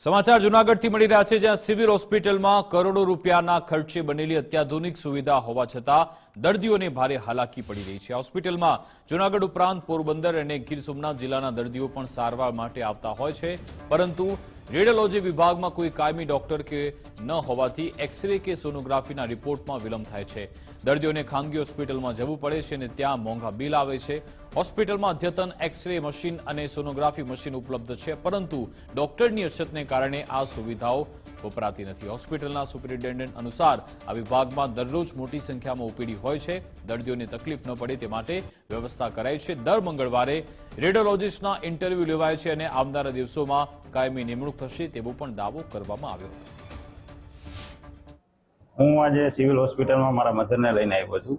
સમાચાર જુનાગઢથી મળી રહ્યા છે, જ્યાં સિવિલ હોસ્પિટલમાં કરોડો રૂપિયાના ખર્ચે બનેલી અત્યાધુનિક સુવિધા હોવા છતાં દર્દીઓને ભારે હાલાકી પડી રહી છે. હોસ્પિટલમાં જુનાગઢ ઉપરાંત પોરબંદર અને ગીર સોમનાથ જિલ્લાના દર્દીઓ પણ સારવાર માટે આવતા હોય છે, પરંતુ રેડિયોલોજી વિભાગમાં કોઈ કાયમી ડોક્ટર કે ન હોવાથી એક્સરે કે સોનોગ્રાફીના રિપોર્ટમાં વિલંબ થાય છે. દર્દીઓને ખાનગી હોસ્પિટલમાં જવું પડે છે અને ત્યાં મોંઘા બિલ આવે છે. હોસ્પિટલમાં અદ્યતન એક્સરે મશીન અને સોનોગ્રાફી મશીન ઉપલબ્ધ છે, પરંતુ ડોક્ટરની અછતને કારણે આ સુવિધાઓ વપરાતી નથી. હોસ્પિટલના સુપરિન્ટેન્ડન્ટ અનુસાર આ વિભાગમાં દરરોજ મોટી સંખ્યામાં ઓપીડી હોય છે. દર્દીઓને તકલીફ ન પડે તે માટે વ્યવસ્થા કરાઈ છે. દર મંગળવારે રેડિયોલોજીસ્ટના ઇન્ટરવ્યૂ લેવાય છે અને આવનારા દિવસોમાં કાયમી નિમણૂક થશે તેવો પણ દાવો કરવામાં આવ્યો હતો. હું આજે સિવિલ હોસ્પિટલમાં મારા મધરને લઈને આવ્યો છું.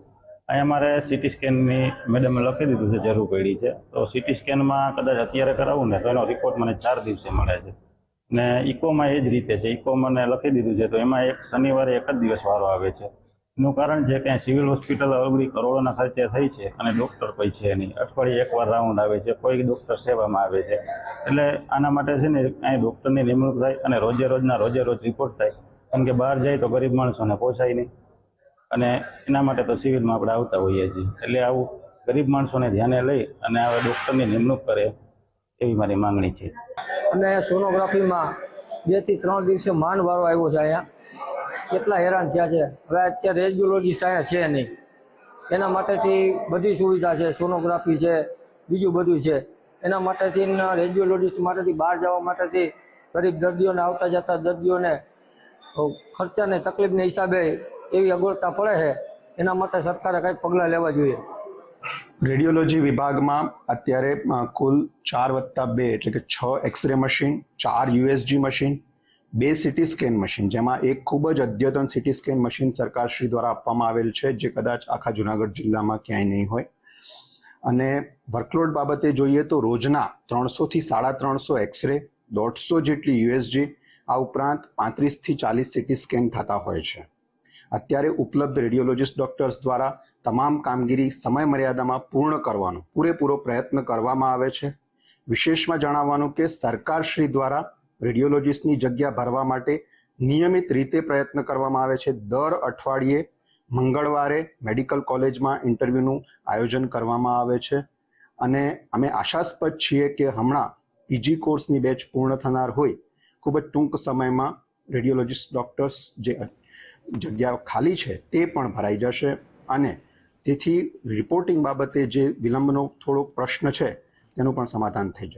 અહીંયા મારે સિટી સ્કેનની મેડમે લખી દીધું છે, જરૂર પડી છે. તો સિટી સ્કેનમાં કદાચ અત્યારે કરાવું ને, તો એનો રિપોર્ટ મને ચાર દિવસે મળે છે. ને ઇકોમાં એ જ રીતે છે. ઇકો લખી દીધું છે. તો એમાં એક શનિવારે એક જ દિવસ વારો આવે છે. એનું કારણ છે કે સિવિલ હોસ્પિટલ અવગડી કરોડોના ખર્ચે થઈ છે અને ડૉક્ટર કોઈ છે નહીં. અઠવાડિયે એકવાર રાઉન્ડ આવે છે. કોઈ ડૉક્ટર સેવામાં આવે છે. એટલે આના માટે છે ને અહીં ડૉક્ટરની નિમણૂક થાય અને રોજે રોજના રોજે રોજ રિપોર્ટ થાય. કારણ કે બહાર જાય તો ગરીબ માણસોને પહોંચાય નહીં. અને એના માટે તો સિવિલમાં આપણે આવતા હોઈએ છીએ. એટલે આવું ગરીબ માણસોને ધ્યાને લઈ અને હવે ડૉક્ટરની નિમણૂક કરે એવી મારી માંગણી છે. અમે સોનોગ્રાફીમાં બેથી ત્રણ દિવસે માંડ વારો આવ્યો છે અહીંયા. કેટલા હેરાન થયા છે. હવે અત્યારે રેડિયોલોજીસ્ટ અહીંયા છે નહીં. એના માટેથી બધી સુવિધા છે, સોનોગ્રાફી છે, બીજું બધું છે. એના માટેથી રેડિયોલોજીસ્ટ માટેથી બહાર જવા માટેથી ગરીબ દર્દીઓને આવતા જતા દર્દીઓને ખર્ચાને તકલીફને હિસાબે એવી અગવડતા પડે છે. એના માટે સરકારે કંઈક પગલાં લેવા જોઈએ. રેડિયોલોજી વિભાગમાં અત્યારે કુલ ચાર વત્તા બે, એટલે કે છ એક્સરે મશીન ચાર યુએસજી મશીન બે સિટી સ્કેન મશીન જેમાં એક ખૂબ જ અદ્યતન સિટી સ્કેન મશીન સરકારશ્રી દ્વારા આપવામાં આવેલ છે, જે કદાચ આખા જુનાગઢ જિલ્લામાં ક્યાંય નહીં હોય. અને વર્કલોડ બાબતે જોઈએ તો રોજના ત્રણસોથી સાડા ત્રણસો એક્સરે દોઢસો જેટલી યુએસજી આ ઉપરાંત પાંત્રીસથી ચાલીસ સિટી સ્કેન થતા હોય છે. અત્યારે ઉપલબ્ધ રેડિયોલોજીસ્ટ ડોક્ટર્સ દ્વારા તમામ કામગીરી સમય મર્યાદામાં પૂર્ણ કરવાનો, પૂરેપૂરો પ્રયત્ન કરવામાં આવે છે. વિશેષમાં જણાવવાનું કે સરકારશ્રી દ્વારા રેડિયોલોજીસ્ટની જગ્યા ભરવા માટે નિયમિત રીતે પ્રયત્ન કરવામાં આવે છે. દર અઠવાડિયે મંગળવારે મેડિકલ કોલેજમાં ઇન્ટરવ્યૂનું આયોજન કરવામાં આવે છે. અને અમે આશાસ્પદ છીએ કે હમણાં પીજી કોર્સની બેચ પૂર્ણ થનાર હોય. ખૂબ જ ટૂંક સમયમાં રેડિયોલોજીસ્ટ ડોક્ટર્સ જે જગ્યાઓ ખાલી છે તે પણ ભરાઈ જશે. અને તેથી રિપોર્ટિંગ બાબતે જે વિલંબનો થોડો પ્રશ્ન છે તેનું પણ સમાધાન થઈ જશે.